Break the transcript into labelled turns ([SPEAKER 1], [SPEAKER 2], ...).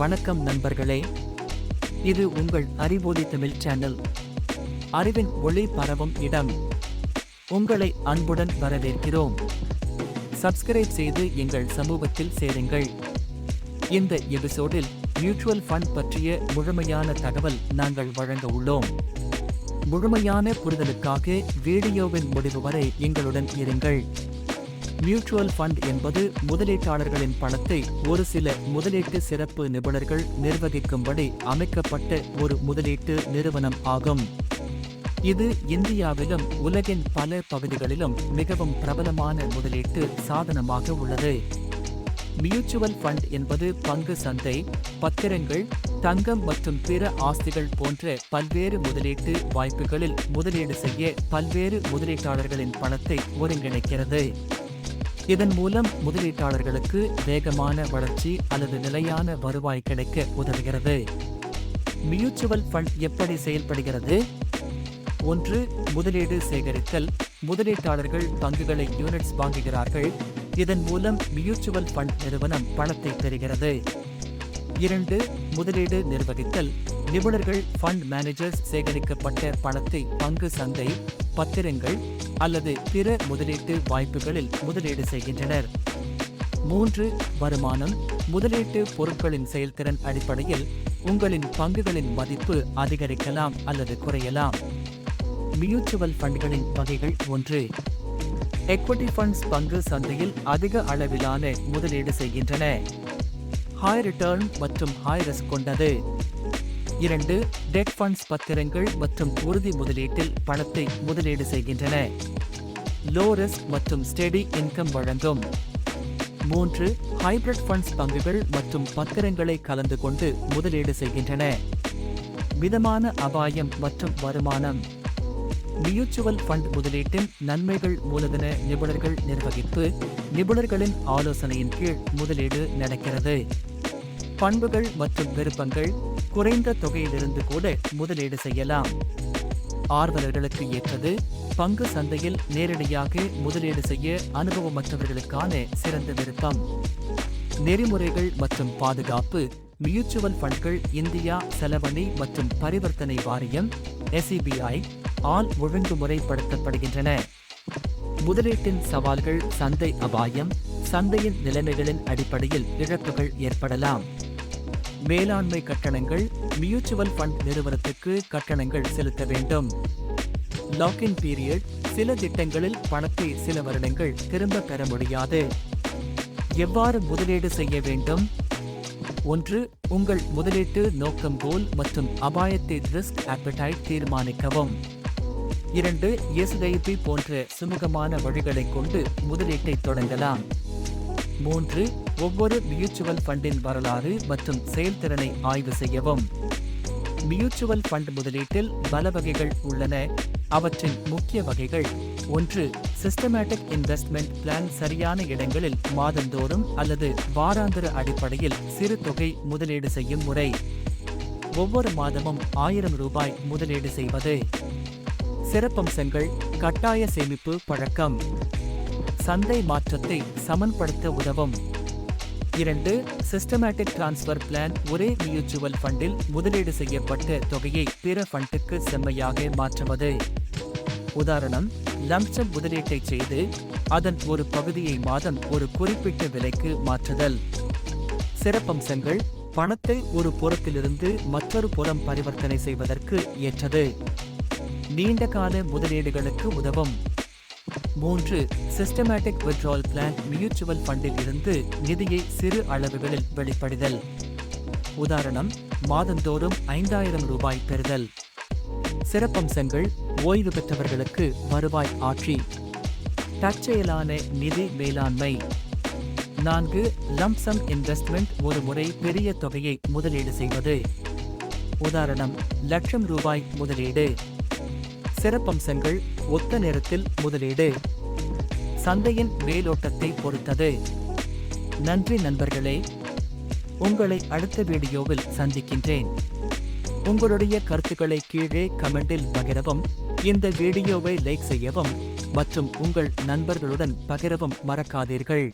[SPEAKER 1] வணக்கம் நண்பர்களே. இது உங்கள் அறிவொலி தமிழ் சேனல். அறிவின் ஒளி பரவும் இடம். உங்களை அன்புடன் வரவேற்கிறோம். சப்ஸ்கிரைப் செய்து எங்கள் சமூகத்தில் சேருங்கள். இந்த எபிசோடில் மியூச்சுவல் ஃபண்ட் பற்றிய முழுமையான தகவல் நாங்கள் வழங்க உள்ளோம். முழுமையான புரிதலுக்காக வீடியோவின் முடிவு வரை எங்களுடன் இருங்கள். மியூச்சுவல் ஃபண்ட் என்பது முதலீட்டாளர்களின் பணத்தை ஒரு சில முதலீட்டு சிறப்பு நிபுணர்கள் நிர்வகிக்கும்படி அமைக்கப்பட்ட ஒரு முதலீட்டு நிறுவனம் ஆகும். இது இந்தியாவிலும் உலகின் பல பகுதிகளிலும் மிகவும் பிரபலமான முதலீட்டு சாதனமாக உள்ளது. மியூச்சுவல் ஃபண்ட் என்பது பங்கு சந்தை பத்திரங்கள் தங்கம் மற்றும் பிற ஆஸ்திகள் போன்ற பல்வேறு முதலீட்டு வாய்ப்புகளில் முதலீடு செய்ய பல்வேறு முதலீட்டாளர்களின் பணத்தை ஒருங்கிணைக்கிறது. இதன் மூலம் முதலீட்டாளர்களுக்கு வேகமான வளர்ச்சி அல்லது நிலையான வருவாய் கிடைக்க உதவுகிறது. மியூச்சுவல் ஃபண்ட் எப்படி செயல்படுகிறது? ஒன்று முதலீடு சேகரித்தல். முதலீட்டாளர்கள் பங்குகளை யூனிட்ஸ் வாங்குகிறார்கள். இதன் மூலம் மியூச்சுவல் ஃபண்ட் நிறுவனம் பணத்தை பெறுகிறது. இரண்டு முதலீடு நிர்வகித்தல். நிபுணர்கள் ஃபண்ட் மேனேஜர்ஸ் சேகரிக்கப்பட்ட பணத்தை பங்கு சந்தை பத்திரங்கள் அல்லது பிற முதலீட்டு வாய்ப்புகளில் முதலீடு செய்கின்றனர். மூன்று வருமானம். முதலீட்டு பொருட்களின் செயல்திறன் அடிப்படையில் உங்களின் பங்குகளின் மதிப்பு அதிகரிக்கலாம் அல்லது குறையலாம். மியூச்சுவல் ஃபண்ட்களின் வகைகள் ஒன்று. எக்விட்டி ஃபண்ட்ஸ் பங்கு சந்தையில் அதிக அளவிலான முதலீடு செய்கின்றன. ஹாய் ரிட்டர்ன் மற்றும் ஹாய் ரிஸ்க் கொண்டது. இரண்டு டெட் ஃபண்ட்ஸ் பத்திரங்கள் மற்றும் உறுதி முதலீட்டில் பணத்தை முதலீடு செய்கின்றன. லோ ரிஸ்க் மற்றும் ஸ்டெடி இன்கம் வழங்கும். மூன்று ஹைபிரிட் ஃபண்ட்ஸ் பங்குகள் மற்றும் பத்திரங்களை கலந்து கொண்டு முதலீடு செய்கின்றன. மிதமான அபாயம் மற்றும் வருமானம். மியூச்சுவல் ஃபண்ட் முதலீட்டின் நன்மைகள் மூலதன நிபுணர்கள் நிர்வகிப்பு நிபுணர்களின் ஆலோசனையின் கீழ் முதலீடு நடக்கிறது. பண்புகள் மற்றும் விருப்பங்கள் குறைந்த தொகையிலிருந்து கூட முதலீடு செய்யலாம். ஆர்வலர்களுக்கு ஏற்றது பங்கு சந்தையில் நேரடியாக முதலீடு செய்ய அனுபவமற்றவர்களுக்கான சிறந்த விருப்பம். நெறிமுறைகள் மற்றும் பாதுகாப்பு மியூச்சுவல் ஃபண்ட்கள் இந்தியா செலவணி மற்றும் பரிவர்த்தனை வாரியம் எஸ்இபிஐ ஆல் ஒழுங்குமுறைப்படுத்தப்படுகின்றன. முதலீட்டின் சவால்கள் சந்தை அபாயம் சந்தையின் நிலைமைகளின் அடிப்படையில் இழப்புகள் ஏற்படலாம். மேலாண்மை கட்டணங்கள் மியூச்சுவல் ஃபண்ட் நிறுவனத்துக்கு கட்டணங்கள் செலுத்த வேண்டும். லாக்இன் பீரியட் சில திட்டங்களில் பணத்தை சில வருடங்கள் திரும்ப பெற முடியாது. எவ்வாறு முதலீடு செய்ய வேண்டும்? ஒன்று உங்கள் முதலீட்டு நோக்கம் கோல் மற்றும் அபாயத்தை ரிஸ்க் ஆப்படைட் தீர்மானிக்கவும். இரண்டு எஸ்ஐபி போன்ற சுமூகமான வழிகளை கொண்டு முதலீட்டை தொடங்கலாம். மூன்று ஒவ்வொரு மியூச்சுவல் ஃபண்டின் வரலாறு மற்றும் செயல்திறனை ஆய்வு செய்யவும். மியூச்சுவல் ஃபண்ட் முதலீட்டில் பல வகைகள் உள்ளன. அவற்றின் முக்கிய வகைகள் ஒன்று சிஸ்டமேட்டிக் இன்வெஸ்ட்மெண்ட் பிளான் சரியான இடங்களில் மாதந்தோறும் அல்லது வாராந்திர அடிப்படையில் சிறு தொகை முதலீடு செய்யும் முறை. ஒவ்வொரு மாதமும் ஆயிரம் ரூபாய் முதலீடு செய்வது. சிறப்பம்சங்கள் கட்டாய சேமிப்பு பழக்கம். சந்தை மாற்றத்தை சமன்படுத்த உதவும். இரண்டு சிஸ்டமேட்டிக் டிரான்ஸ்ஃபர் பிளான் ஒரே மியூச்சுவல் ஃபண்டில் முதலீடு செய்யப்பட்ட தொகையை பிற ஃபண்டுக்கு செம்மையாக மாற்றுவது. உதாரணம் லம்சம் முதலீட்டை செய்து அதன் ஒரு பகுதியை மாதம் ஒரு குறிப்பிட்ட விலைக்கு மாற்றுதல். சிறப்பம்சங்கள் பணத்தை ஒரு புறத்திலிருந்து மற்றொரு புறம் பரிவர்த்தனை செய்வதற்கு ஏற்றது. நீண்டகால முதலீடுகளுக்கு உதவும். மூன்று சிஸ்டமேட்டிக் வித்ட்ரால் பிளான் மியூச்சுவல் ஃபண்டில் இருந்து நிதியை சிறு அளவுகளில் வெளிப்படுதல். உதாரணம் மாதந்தோறும் ஐந்தாயிரம் ரூபாய் பெறுதல். சிறப்பம்சங்கள் ஓய்வு பெற்றவர்களுக்கு வருவாய் ஆட்சி. தற்செயலான நிதி மேலாண்மை. நான்கு லம்சம் இன்வெஸ்ட்மெண்ட் ஒரு முறை பெரிய தொகையை முதலீடு செய்வது. உதாரணம் லட்சம் ரூபாய் முதலீடு. சிறப்பம்சங்கள் ஒத்த நேரத்தில் முதலீடு. சந்தையின் மேலோட்டத்தை பொறுத்தது. நன்றி நண்பர்களே உங்களை அடுத்த வீடியோவில் சந்திக்கின்றேன். உங்களுடைய கருத்துக்களை கீழே கமெண்டில் பகிரவும் இந்த வீடியோவை லைக் செய்யவும் மற்றும் உங்கள் நண்பர்களுடன் பகிரவும் மறக்காதீர்கள்.